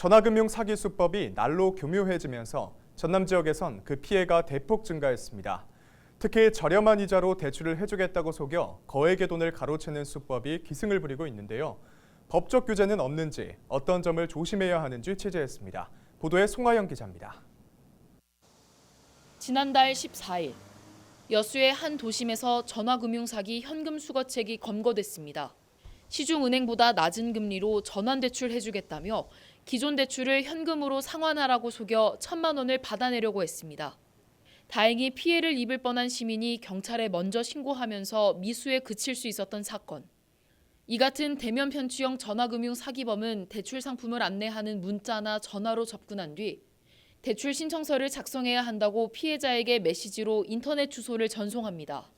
전화금융 사기 수법이 날로 교묘해지면서 전남 지역에선 그 피해가 대폭 증가했습니다. 특히 저렴한 이자로 대출을 해주겠다고 속여 거액의 돈을 가로채는 수법이 기승을 부리고 있는데요. 법적 규제는 없는지 어떤 점을 조심해야 하는지 취재했습니다. 보도에 송하영 기자입니다. 지난달 14일 여수의 한 도심에서 전화금융 사기 현금 수거책이 검거됐습니다. 시중은행보다 낮은 금리로 전환대출 해주겠다며 기존 대출을 현금으로 상환하라고 속여 천만 원을 받아내려고 했습니다. 다행히 피해를 입을 뻔한 시민이 경찰에 먼저 신고하면서 미수에 그칠 수 있었던 사건. 이 같은 대면 편취형 전화금융 사기범은 대출 상품을 안내하는 문자나 전화로 접근한 뒤 대출 신청서를 작성해야 한다고 피해자에게 메시지로 인터넷 주소를 전송합니다.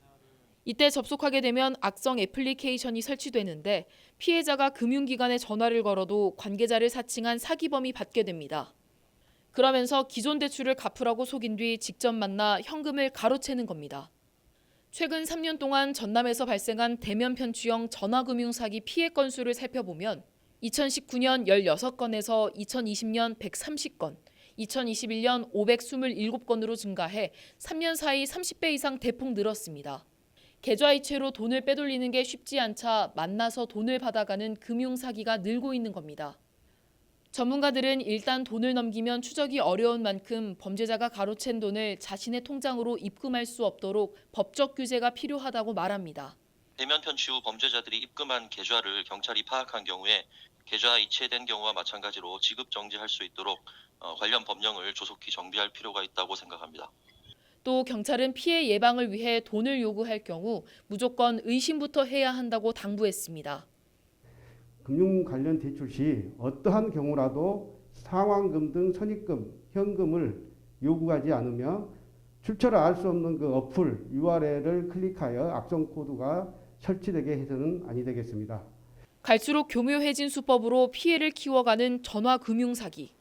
이때 접속하게 되면 악성 애플리케이션이 설치되는데 피해자가 금융기관에 전화를 걸어도 관계자를 사칭한 사기범이 받게 됩니다. 그러면서 기존 대출을 갚으라고 속인 뒤 직접 만나 현금을 가로채는 겁니다. 최근 3년 동안 전남에서 발생한 대면 편취형 전화금융 사기 피해 건수를 살펴보면 2019년 16건에서 2020년 130건, 2021년 527건으로 증가해 3년 사이 30배 이상 대폭 늘었습니다. 계좌이체로 돈을 빼돌리는 게 쉽지 않자 만나서 돈을 받아가는 금융 사기가 늘고 있는 겁니다. 전문가들은 일단 돈을 넘기면 추적이 어려운 만큼 범죄자가 가로챈 돈을 자신의 통장으로 입금할 수 없도록 법적 규제가 필요하다고 말합니다. 대면 편취 후 범죄자들이 입금한 계좌를 경찰이 파악한 경우에 계좌 이체된 경우와 마찬가지로 지급 정지할 수 있도록 어, 관련 법령을 조속히 정비할 필요가 있다고 생각합니다. 또 경찰은 피해 예방을 위해 돈을 요구할 경우 무조건 의심부터 해야 한다고 당부했습니다. 금융 관련 대출 시 어떠한 경우라도 상환금 등 선입금, 현금을 요구하지 않으며 출처를 알 수 없는 그 어플 URL을 클릭하여 악성 코드가 설치되게 해서는 아니 되겠습니다. 갈수록 교묘해진 수법으로 피해를 키워가는 전화 금융 사기.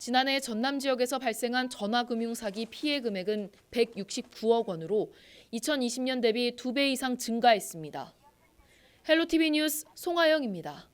지난해 전남 지역에서 발생한 전화금융 사기 피해 금액은 169억 원으로 2020년 대비 2배 이상 증가했습니다. 헬로티비 뉴스 송하영입니다.